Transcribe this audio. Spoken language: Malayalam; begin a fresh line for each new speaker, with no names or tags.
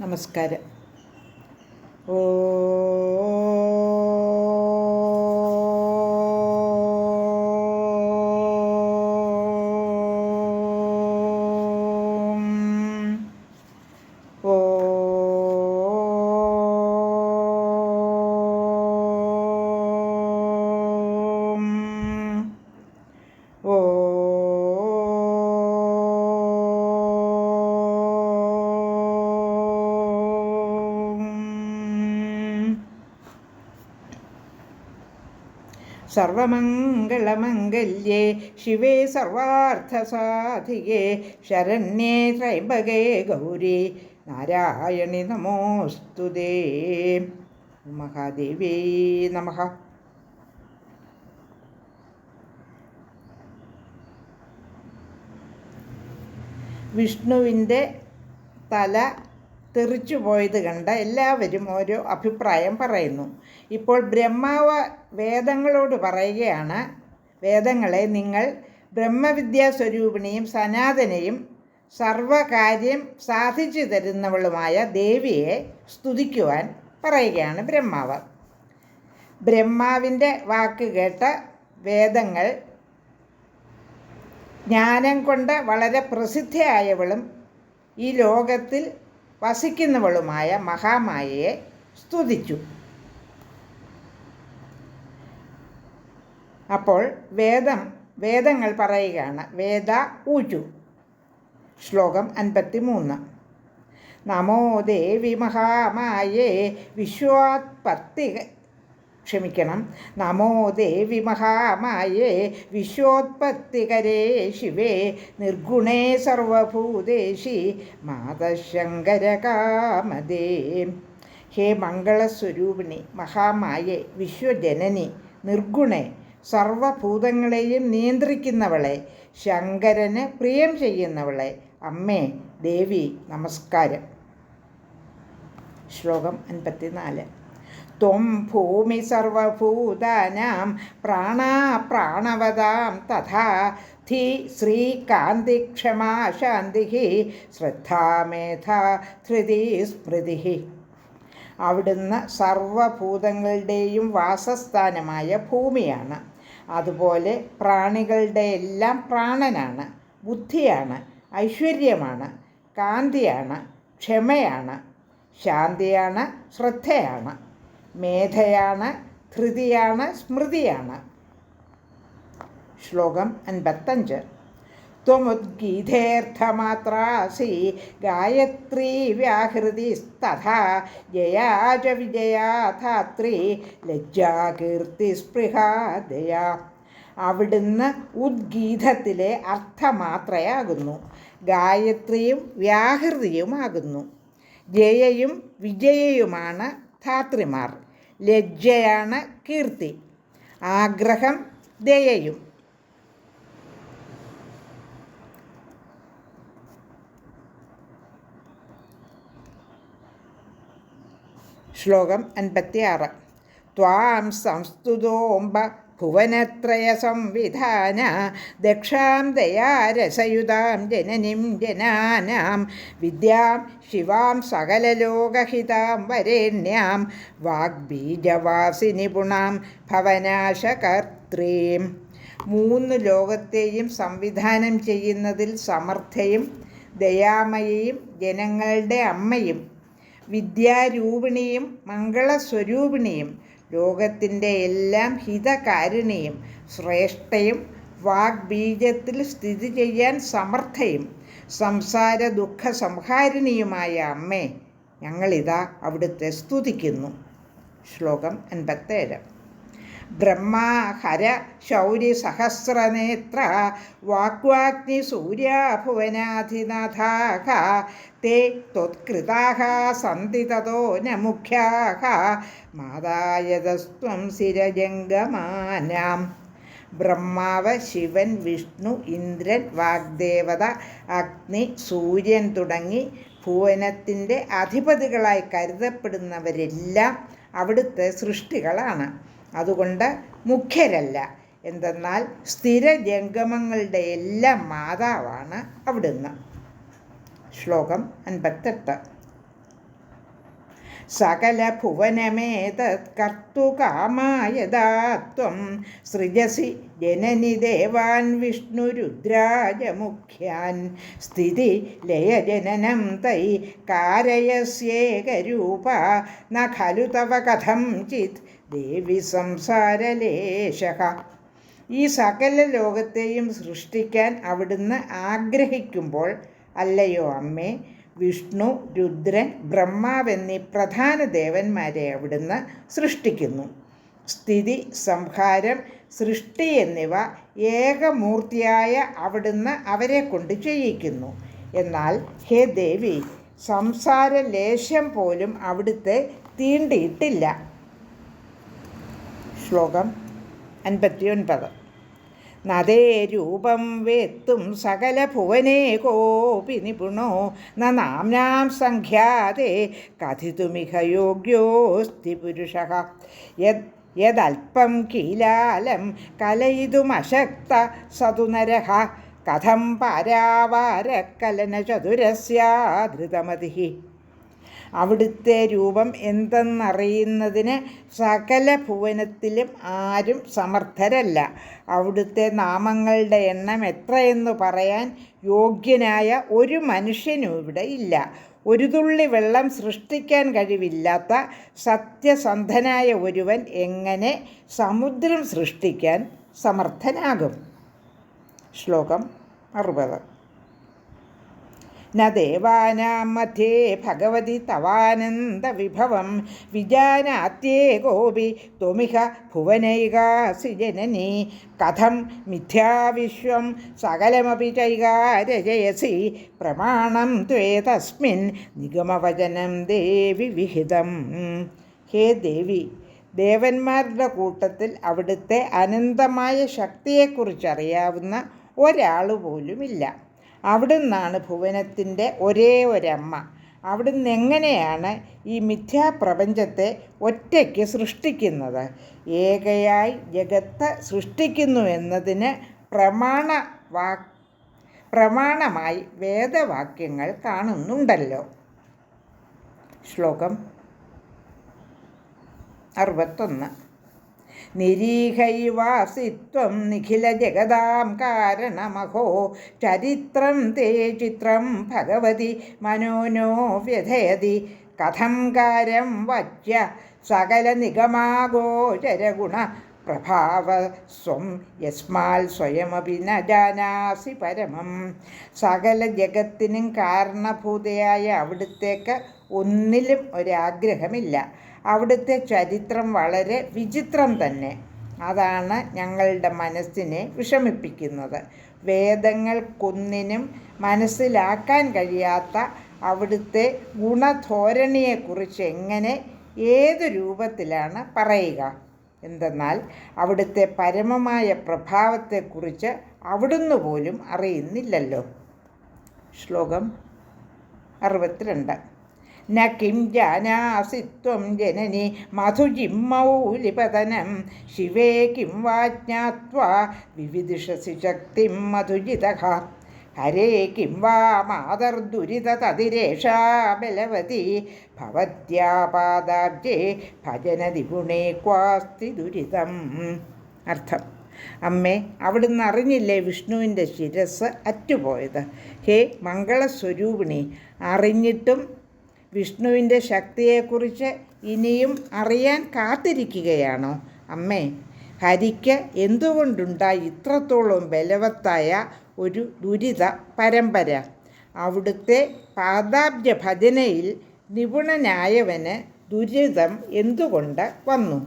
നമസ്കാരം. ഓ സർവമംഗളമംഗല്യേ ശിവേ സർവാർത്ഥസാധികേ ശരണ്യേ ത്രൈംബകേ ഗൗരി നാരായണി നമോസ്തുതേ. മഹാദേവി നമഃ. വിഷ്ണുവിന്റെ തല തെറിച്ചു പോയത് കണ്ട എല്ലാവരും ഓരോ അഭിപ്രായം പറയുന്നു. ഇപ്പോൾ ബ്രഹ്മാവ് വേദങ്ങളോട് പറയുകയാണ് വേദങ്ങളെ നിങ്ങൾ ബ്രഹ്മവിദ്യാസ്വരൂപിണിയും സനാതനയും സർവകാര്യം സാധിച്ചു തരുന്നവളുമായ ദേവിയെ സ്തുതിക്കുവാൻ പറയുകയാണ് ബ്രഹ്മാവ്. ബ്രഹ്മാവിന്റെ വാക്ക് കേട്ട വേദങ്ങൾ ജ്ഞാനം കൊണ്ട് വളരെ പ്രസിദ്ധയായവളും ഈ ലോകത്തിൽ വസിക്കുന്നവളുമായ മഹാമായയെ സ്തുതിച്ചു. അപ്പോൾ വേദം വേദങ്ങൾ പറയുകയാണ് വേദ ഊചു. ശ്ലോകം അൻപത്തി മൂന്ന് നമോ ദേവി മഹാമായേ വിശ്വാത്പത്തി ക്ഷമിക്കണം. നമോ ദേവി മഹാമായേ വിശ്വോത്പത്തികരേ ശിവേ നിർഗുണേ സർവഭൂതേശി മാതശങ്കരകാമദേ. ഹേ മംഗളസ്വരൂപിണി മഹാമായേ വിശ്വജനനി നിർഗുണേ സർവഭൂതങ്ങളെയും നിയന്ത്രിക്കുന്നവളെ ശങ്കരന് പ്രിയം ചെയ്യുന്നവളെ അമ്മേ ദേവി നമസ്കാരം. ശ്ലോകം അൻപത്തിനാല്. ത്വം ഭൂമി സർവഭൂതാനാം പ്രാണാ പ്രാണവതാം തഥാ. ധി ശ്രീകാന്തി ക്ഷമാ ശാന്തി ശ്രദ്ധാമേധ ധൃതി സ്മൃതി. അവിടുന്ന് സർവഭൂതങ്ങളുടെയും വാസസ്ഥാനമായ ഭൂമിയാണ്. അതുപോലെ പ്രാണികളുടെ എല്ലാം പ്രാണനാണ് ബുദ്ധിയാണ് ഐശ്വര്യമാണ് കാന്തിയാണ് ക്ഷമയാണ് ശാന്തിയാണ് ശ്രദ്ധയാണ്. മേധയാണ് ധൃതിയാണ് സ്മൃതിയാണ്. ശ്ലോകം അൻപത്തഞ്ച്. ത്വമുദ്ഗീതേർത്ഥമാത്രാസി ഗായത്രീ വ്യാഹൃതിസ്തഥാ ജയാച വിജയാ ധാത്രി ലജ്ജാകീർത്തിസ്പൃഹാദയ അവിടുന്ന് ഉദ്ഗീതത്തിലെ അർത്ഥമാത്രയാകുന്നു. ഗായത്രിയും വ്യാഹൃതിയുമാകുന്നു. ജയയും വിജയയുമാണ് ധാത്രിമാർ. ലജ്ജയാണ് കീർത്തി. ആഗ്രഹം ദയയും. ശ്ലോകം അൻപത്തിയാറ്. ത്വാം സംസ്തുതോംബ ഭുവനത്രയ സംവിധാന ദക്ഷാം ദയാരസയുതാം ജനനിം ജനാനാം വിദ്യാം ശിവാം സകലലോകഹിതാം വരേണ്യാം വാഗ്ബീജവാസി നിപുണാം ഭവനാശകർത്രീം. മൂന്ന് ലോകത്തെയും സംവിധാനം ചെയ്യുന്നതിൽ സമർത്ഥയും ദയാമയയും ജനങ്ങളുടെ അമ്മയും വിദ്യാരൂപിണിയും മംഗളസ്വരൂപിണിയും ലോകത്തിന്റെ എല്ലാം ഹിതകാരിണിയും ശ്രേഷ്ഠയും വാഗ്ബീജത്തിൽ സ്ഥിതി ചെയ്യാൻ സമർത്ഥയും സംസാര ദുഃഖ സംഹാരിണിയുമായ അമ്മേ ഞങ്ങളിതാ അവിടുത്തെ സ്തുതിക്കുന്നു. ശ്ലോകം അൻപത്തേഴ്. ബ്രഹ്മാ ഹര ശൗരി സഹസ്രനേത്ര വാക്വാഗ്നി സൂര്യാഭുവനാധിനാഥാഹ തേ ത്വത്കൃതാഹ സന്തി തതോ ന മുഖ്യാഹ മാതായതസ്ത്വം സിരജംഗമാനാം. ബ്രഹ്മാവ് ശിവൻ വിഷ്ണു ഇന്ദ്രൻ വാഗ്ദേവത അഗ്നി സൂര്യൻ തുടങ്ങി ഭുവനത്തിന്റെ അധിപതികളായി കരുതപ്പെടുന്നവരെല്ലാം അവിടുത്തെ സൃഷ്ടികളാണ്. അതുകൊണ്ട് മുഖ്യരല്ല. എന്തെന്നാൽ സ്ഥിര ജംഗമങ്ങളുടെ എല്ലാം മാതാവാണ് അവിടുന്ന്. ശ്ലോകം അൻപത്തെട്ട്. കർത്തുകാമായതാത്വം സൃജസി ജനനി ദേവാൻ വിഷ്ണുരുദ്രാജമുഖ്യാൻ സ്ഥിതി ലയജനനം തൈ കാരയസ്യേകരൂപ ന ഖലു തവ കഥം ചിത് ദേവി സംസാരലേശ ഈ സകല ലോകത്തെയും സൃഷ്ടിക്കാൻ അവിടുന്ന് ആഗ്രഹിക്കുമ്പോൾ അല്ലയോ അമ്മേ വിഷ്ണു രുദ്രൻ ബ്രഹ്മാവെന്നീ പ്രധാന ദേവന്മാരെ അവിടുന്ന് സൃഷ്ടിക്കുന്നു. സ്ഥിതി സംഹാരം സൃഷ്ടി എന്നിവ ഏകമൂർത്തിയായ അവിടുന്ന് അവരെ കൊണ്ട് ചെയ്യിക്കുന്നു. എന്നാൽ ഹേ ദേവി സംസാര ലേശം പോലും അവിടുത്തെ തീണ്ടിയിട്ടില്ല. ശ്ലോകം അൻപത്തിയൊൻപത്. നദേ രൂപം വേത്തും സകല ഭുവനേ കോപി നിപുണോ? നാംനാം സംഖ്യാതേ കഥിതുമിഹ യോഗ്യോസ്തി പുരുഷ. യത് കീലാലം കലയിതുമശക്ത സതുനര. കഥം പാരാവാരക്കലന ചതുരസ്യാധൃതമതി അവിടുത്തെ രൂപം എന്തെന്നറിയുന്നതിന് സകല ഭുവനത്തിലും ആരും സമർത്ഥരല്ല. അവിടുത്തെ നാമങ്ങളുടെ എണ്ണം എത്രയെന്ന് പറയാൻ യോഗ്യനായ ഒരു മനുഷ്യനും ഇവിടെ ഇല്ല. ഒരു തുള്ളി വെള്ളം സൃഷ്ടിക്കാൻ കഴിവില്ലാത്ത സത്യസന്ധനായ ഒരുവൻ എങ്ങനെ സമുദ്രം സൃഷ്ടിക്കാൻ സമർത്ഥനാകും? ശ്ലോകം അറുപത്. ന ദേവാനാം മധ്യേ ഭഗവതി തവാനന്ദവിഭവം വിജാനാത്യേ ഗോപി ത്വമിഹ ഭുവനൈകാസി ജനനി കഥം മിഥ്യാവിശ്വം സകലമപി ചൈകാരജയസി പ്രമാണം ത്വേ തസ്മിൻ നിഗമവചനം ദേവി വിഹിതം. ഹേ ദേവി ദേവന്മാരുടെ കൂട്ടത്തിൽ അവിടുത്തെ അനന്തമായ ശക്തിയെക്കുറിച്ചറിയാവുന്ന ഒരാൾ പോലുമില്ല അവിടുന്നാണ് ഭുവനത്തിന്റെ ഒരേ ഒരമ്മ. അവിടുന്ന് എങ്ങനെയാണ് ഈ മിഥ്യാപ്രപഞ്ചത്തെ ഒറ്റയ്ക്ക് സൃഷ്ടിക്കുന്നത്? ഏകയായി ജഗത്ത് സൃഷ്ടിക്കുന്നു എന്നതിന് പ്രമാണ വാ പ്രമാണമായി വേദവാക്യങ്ങൾ കാണുന്നുണ്ടല്ലോ. ശ്ലോകം അറുപത്തൊന്ന്. നിരീഹൈവാസിത്വം നിഖില ജഗതാം കാരണമഹോ. ചരിത്രം തേ ചിത്രം ഭഗവതി മനോനോ വ്യഥയതി. കഥം കാരം വച്യ സകല നിഗമാഗോചരഗുണ പ്രഭാവ സ്വം യസ്മാൽ സ്വയമപി ന ജാനാസി പരമം. സകല ജഗത്തിനും കാരണഭൂതയായ അവിടുത്തേക്ക് ഒന്നിലും ഒരാഗ്രഹമില്ല. അവിടുത്തെ ചരിത്രം വളരെ വിചിത്രം തന്നെ. അതാണ് ഞങ്ങളുടെ മനസ്സിനെ വിഷമിപ്പിക്കുന്നത്. വേദങ്ങൾക്കൊന്നിനും മനസ്സിലാക്കാൻ കഴിയാത്ത അവിടുത്തെ ഗുണധോരണിയെക്കുറിച്ച് എങ്ങനെ ഏത് രൂപത്തിലാണ് പറയുക? എന്തെന്നാൽ അവിടുത്തെ പരമമായ പ്രഭാവത്തെക്കുറിച്ച് അവിടുന്ന് പോലും അറിയുന്നില്ലല്ലോ. ശ്ലോകം അറുപത്തിരണ്ട്. ന കിം ജാനാസി ത്വം ജനനി ശിവേ കിം വാജ്ഞാത്വാ വിവിദിഷസി ശക്തിം മധുജിത. ഹരേ കിം വാ മാതർദുരിതതിരേഷാ ബലവതി. ഭവത്യാപാദാബ്ജേ ഭജനതി ഗുണേ ക്വാസ്തി ദുരിതം. അർത്ഥം. അമ്മേ അവിടുന്ന് അറിഞ്ഞില്ലേ വിഷ്ണുവിന്റെ ശിരസ് അറ്റുപോയത്? ഹേ മംഗളസ്വരൂപിണി അറിഞ്ഞിട്ടും വിഷ്ണുവിന്റെ ശക്തിയെക്കുറിച്ച് ഇനിയും അറിയാൻ കാത്തിരിക്കുകയാണോ? അമ്മേ ഹരിക്ക് എന്തുകൊണ്ടുണ്ടായി ഇത്രത്തോളം ബലവത്തായ ഒരു ദുരിത പരമ്പര? അവിടുത്തെ പാദാബ്ജ ഭജനയിൽ നിപുണനായവന് ദുരിതം എന്തുകൊണ്ട് വന്നു?